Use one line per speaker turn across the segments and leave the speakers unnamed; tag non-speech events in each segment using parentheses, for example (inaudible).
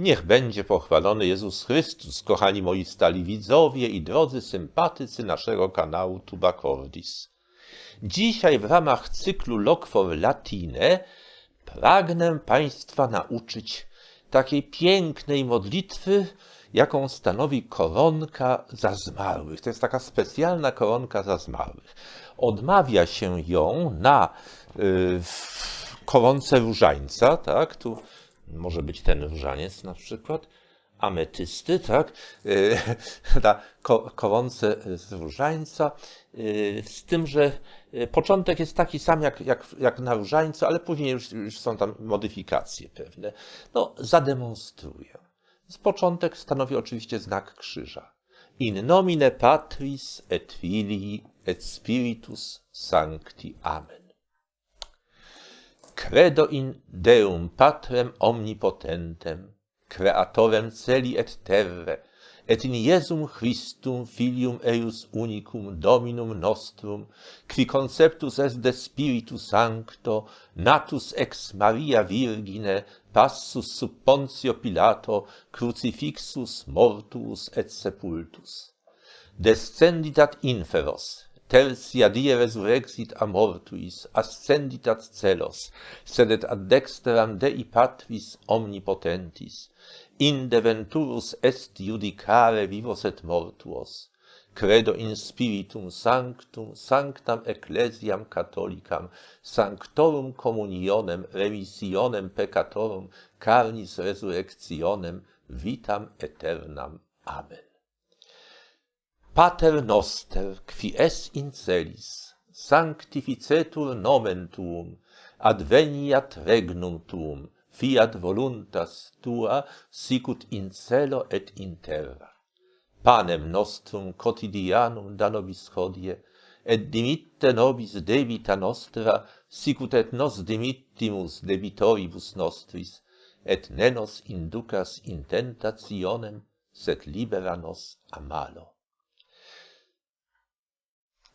Niech będzie pochwalony Jezus Chrystus, kochani moi stali widzowie i drodzy sympatycy naszego kanału Tubacordis. Dzisiaj w ramach cyklu Loquor Latine pragnę Państwa nauczyć takiej pięknej modlitwy, jaką stanowi koronka za zmarłych. To jest taka specjalna koronka za zmarłych. Odmawia się ją na y, koronce różańca, tak? Tu może być ten różaniec na przykład, ametysty, tak? Y, (laughs) na koronce z różańca, y, z tym, że y, początek jest taki sam jak, jak, jak na różańcu, ale później już, już są tam modyfikacje pewne. No, zademonstruję. Z początek stanowi oczywiście znak krzyża. In nomine Patris et Filii et Spiritus Sancti. Amen. credo in Deum Patrem omnipotentem, creatorem celi et terre, et in Iesum Christum filium eius unicum dominum nostrum, qui conceptus est de Spiritu Sancto, natus ex Maria Virgine, passus sub Pontio Pilato, crucifixus, mortuus et sepultus. Descendit ad inferos, tertia die resurrexit a mortuis, ascendit ad celos, sed et ad dexteram Dei Patris omnipotentis, inde venturus est judicare vivos et mortuos, credo in spiritum sanctum, sanctam ecclesiam catholicam, sanctorum communionem, remissionem peccatorum, carnis resurrectionem, vitam aeternam. Amen. Pater noster, qui es in celis, sanctificetur nomen tuum, adveniat regnum tuum, fiat voluntas tua, sicut in celo et in terra. Panem nostrum quotidianum da nobis hodie, et dimitte nobis debita nostra, sicut et nos dimittimus debitoribus nostris, et ne nos inducas in tentationem, sed libera nos a malo.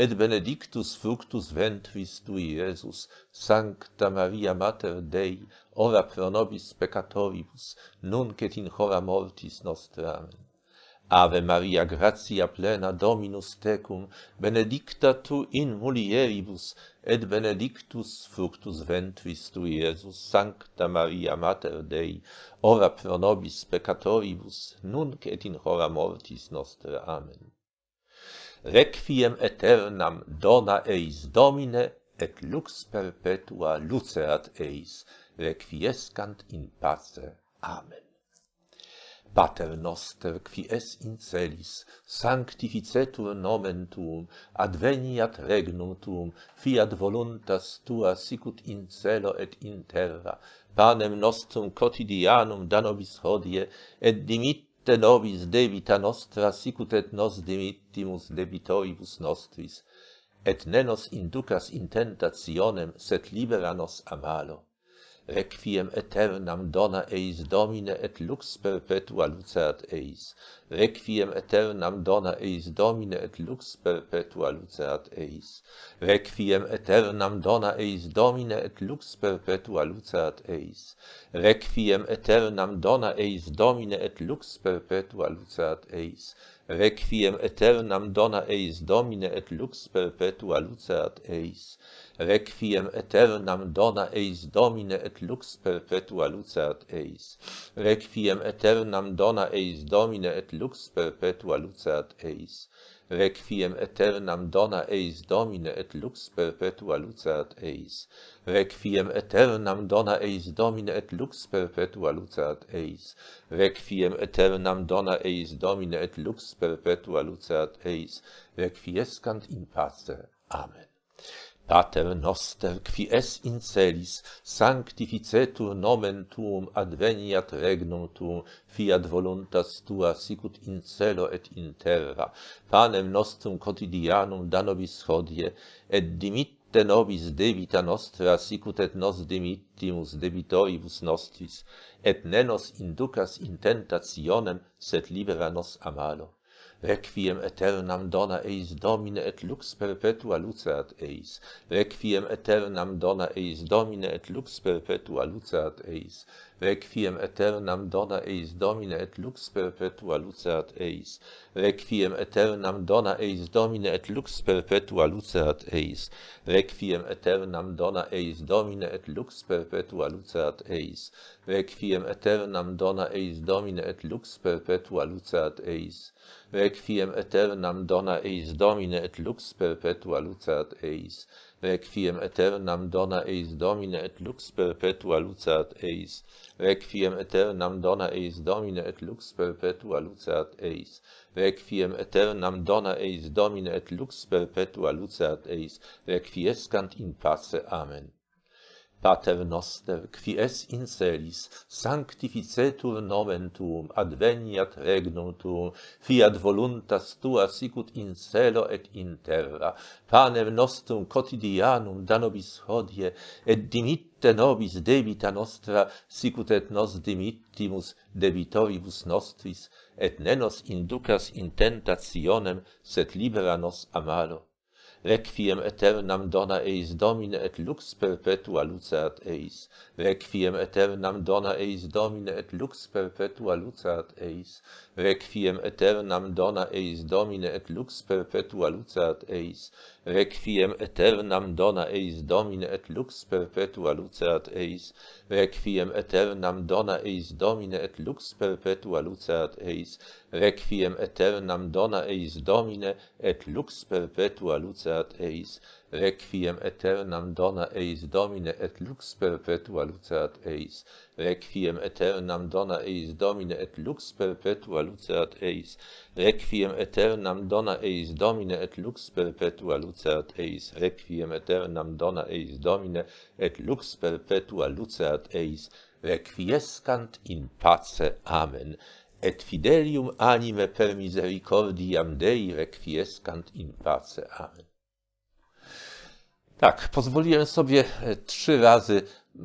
et benedictus fructus ventris tui, Iesus, Sancta Maria Mater Dei, ora pro nobis peccatoribus, nunc et in hora mortis nostra. Amen. Ave Maria, gratia plena Dominus tecum, benedicta tu in mulieribus, et benedictus fructus ventris tui, Iesus, Sancta Maria Mater Dei, ora pro nobis peccatoribus, nunc et in hora mortis nostra. Amen requiem aeternam dona eis domine, et lux perpetua luceat eis, requiescant in pace. Amen. Pater noster, qui es in celis, sanctificetur nomen tuum, adveniat regnum tuum, fiat voluntas tua sicut in celo et in terra, panem nostrum quotidianum da nobis hodie, et dimit iste nobis debita nostra, sicut et nos dimittimus debitoribus nostris, et ne nos inducas in tentationem, sed libera nos a malo. Requiem aeternam dona eis Domine et lux perpetua luceat eis. Requiem aeternam dona eis Domine et lux perpetua luceat eis. Requiem aeternam dona eis Domine et lux perpetua luceat eis. Requiem aeternam dona eis Domine et lux perpetua luceat eis. Requiem aeternam dona eis Domine et lux perpetua luceat eis requiem aeternam dona eis Domine et lux perpetua luceat eis. Requiem aeternam dona eis Domine et lux perpetua luceat eis. Requiem aeternam dona eis Domine et lux perpetua luceat eis. Requiem aeternam dona eis Domine et lux perpetua luceat eis. Requiem aeternam dona eis Domine et lux perpetua luceat eis. Requiescant in pace. Amen. Pater noster, qui es in celis, sanctificetur nomen tuum, adveniat regnum tuum, fiat voluntas tua, sicut in celo et in terra. Panem nostrum quotidianum da nobis hodie, et dimitte nobis debita nostra, sicut et nos dimittimus debitoribus nostris, et ne nos inducas in tentationem, sed libera nos a malo. Requiem aeternam dona eis Domine et lux perpetua luceat eis. Requiem aeternam dona eis Domine et lux perpetua luceat eis. Requiem aeternam dona eis Domine et lux perpetua lucerat eis. Requiem aeternam dona eis Domine et lux perpetua lucerat eis. Requiem aeternam dona eis Domine et lux perpetua lucerat eis. Requiem aeternam dona eis Domine et lux perpetua lucerat eis. Requiem aeternam dona eis Domine et lux perpetua lucerat eis. Requiem aeternam dona eis Domine et lux perpetua luceat eis. Requiem aeternam dona eis Domine et lux perpetua luceat eis. Requiem aeternam dona eis Domine et lux perpetua luceat eis. Requiescant in pace. Amen. Pater noster, qui es in celis, sanctificetur nomen tuum, adveniat regnum tuum, fiat voluntas tua sicut in celo et in terra. Panem nostrum quotidianum da nobis hodie, et dimitte nobis debita nostra, sicut et nos dimittimus debitoribus nostris, et ne nos inducas in tentationem, sed libera nos a malo. Requiem aeternam dona eis Domine et lux perpetua luceat eis. Requiem aeternam dona eis Domine et lux perpetua luceat eis. Requiem aeternam dona eis Domine et lux perpetua luceat eis. Requiem aeternam dona eis Domine et lux perpetua luceat eis. Requiem dona eis Domine et lux perpetua luceat eis. Requiem aeternam dona eis Domine et lux perpetua luceat eis. Requiem aeternam dona eis Domine et lux perpetua luceat eis. Requiem aeternam dona eis Domine et lux perpetua luceat eis. Requiem aeternam dona eis Domine et lux perpetua luceat eis. Requiem aeternam dona eis Domine et lux perpetua luceat eis. Requiescant in pace. Amen. Et fidelium anime per misericordiam Dei requiescant in pace. Amen. Tak, pozwoliłem sobie e, trzy razy, e,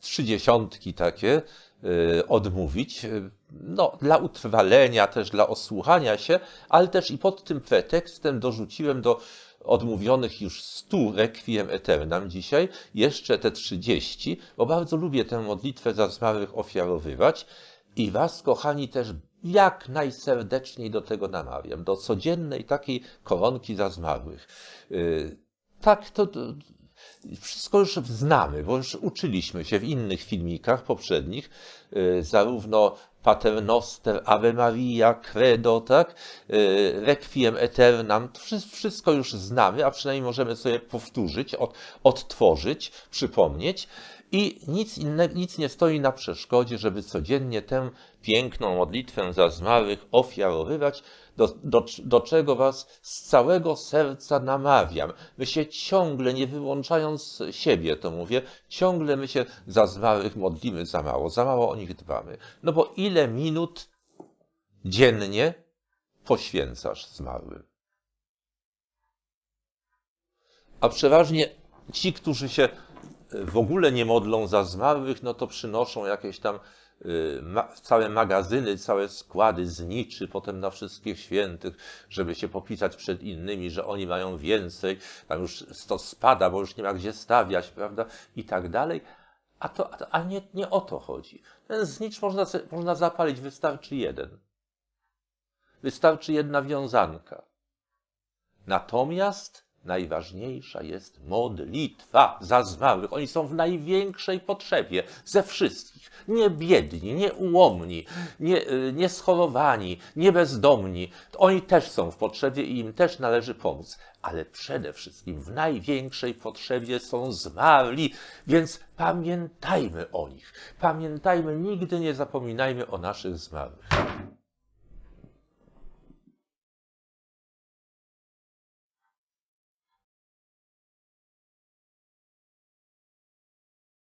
trzy dziesiątki takie e, odmówić, no, dla utrwalenia, też dla osłuchania się, ale też i pod tym pretekstem dorzuciłem do odmówionych już stu requiem aeternam dzisiaj, jeszcze te trzydzieści, bo bardzo lubię tę modlitwę za zmarłych ofiarowywać i was, kochani, też jak najserdeczniej do tego namawiam, do codziennej takiej koronki za zmarłych. Y, Tak, to, to wszystko już znamy, bo już uczyliśmy się w innych filmikach poprzednich, y, zarówno Paternoster, Ave Maria, Credo, tak, y, Requiem wszy- wszystko już znamy, a przynajmniej możemy sobie powtórzyć, od, odtworzyć, przypomnieć i nic, inne, nic nie stoi na przeszkodzie, żeby codziennie tę piękną modlitwę za zmarłych ofiarowywać, do, do, do czego was z całego serca namawiam. My się ciągle, nie wyłączając siebie, to mówię, ciągle my się za zmarłych modlimy za mało, za mało o nich dbamy. No bo ile minut dziennie poświęcasz zmarłym? A przeważnie ci, którzy się w ogóle nie modlą za zmarłych, no to przynoszą jakieś tam y, całe magazyny, całe składy zniczy potem na wszystkich świętych, żeby się popisać przed innymi, że oni mają więcej, tam już to spada, bo już nie ma gdzie stawiać, prawda, i tak dalej. A, to, a, nie, nie o to chodzi. Ten znicz można, można zapalić, wystarczy jeden. Wystarczy jedna wiązanka. Natomiast najważniejsza jest modlitwa za zmarłych. Oni są w największej potrzebie ze wszystkich. Nie biedni, nie ułomni, nie, y, nie schorowani, nie bezdomni. Oni też są w potrzebie i im też należy pomóc. Ale przede wszystkim w największej potrzebie są zmarli, więc pamiętajmy o nich. Pamiętajmy, nigdy nie zapominajmy o naszych zmarłych.